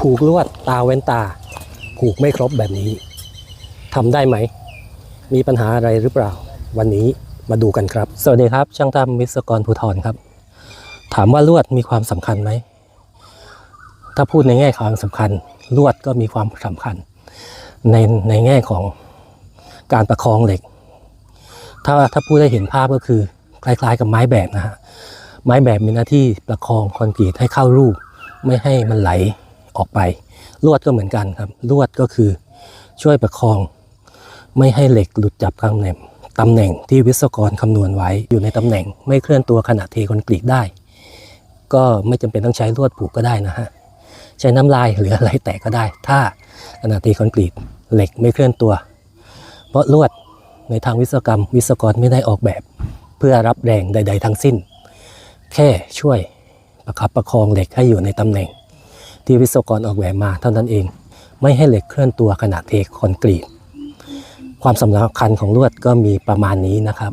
ผูกลวดตาเว้นตา ผูกไม่ครบแบบนี้ทำได้ไหม มีปัญหาอะไรหรือเปล่า วันนี้มาดูกันครับ สวัสดีครับ ช่างทำวิศวกรภูธรครับ ถามว่าลวดมีความสำคัญไหม ถ้าพูดในแง่ความสำคัญ ลวดก็มีความสำคัญ ในในแง่ของการประคองเหล็ก ถ้าถ้าพูดได้เห็นภาพก็คือ คล้ายๆกับไม้แบบนะฮะ ไม้แบบมีหน้าที่ประคองคอนกรีตให้เข้ารูป ไม่ให้มันไหลออกไป ลวดก็เหมือนกันครับ ลวดก็คือช่วยประคอง ไม่ให้เหล็กหลุดจากตำแหน่งตำแหน่งที่วิศวกรคำนวณไว้อยู่ในตำแหน่ง ไม่เคลื่อนตัวขณะเทคอนกรีตได้ ก็ไม่จำเป็นต้องใช้ลวดผูกก็ได้นะฮะใช้น้ำลายหรืออะไรแตะก็ได้ ถ้าขณะเทคอนกรีตเหล็กไม่เคลื่อนตัว เพราะลวดในทางวิศวกรรมวิศวกรไม่ได้ออกแบบ เพื่อรับแรงใด ๆ ทั้งสิ้น แค่ช่วยประคับประคองเหล็กให้อยู่ในตำแหน่ง ที่วิศวกรออกแบบมาเท่านั้นเอง ไม่ให้เหล็กเคลื่อนตัวขณะเทคอนกรีต ความสำคัญของลวดก็มีประมาณนี้นะครับ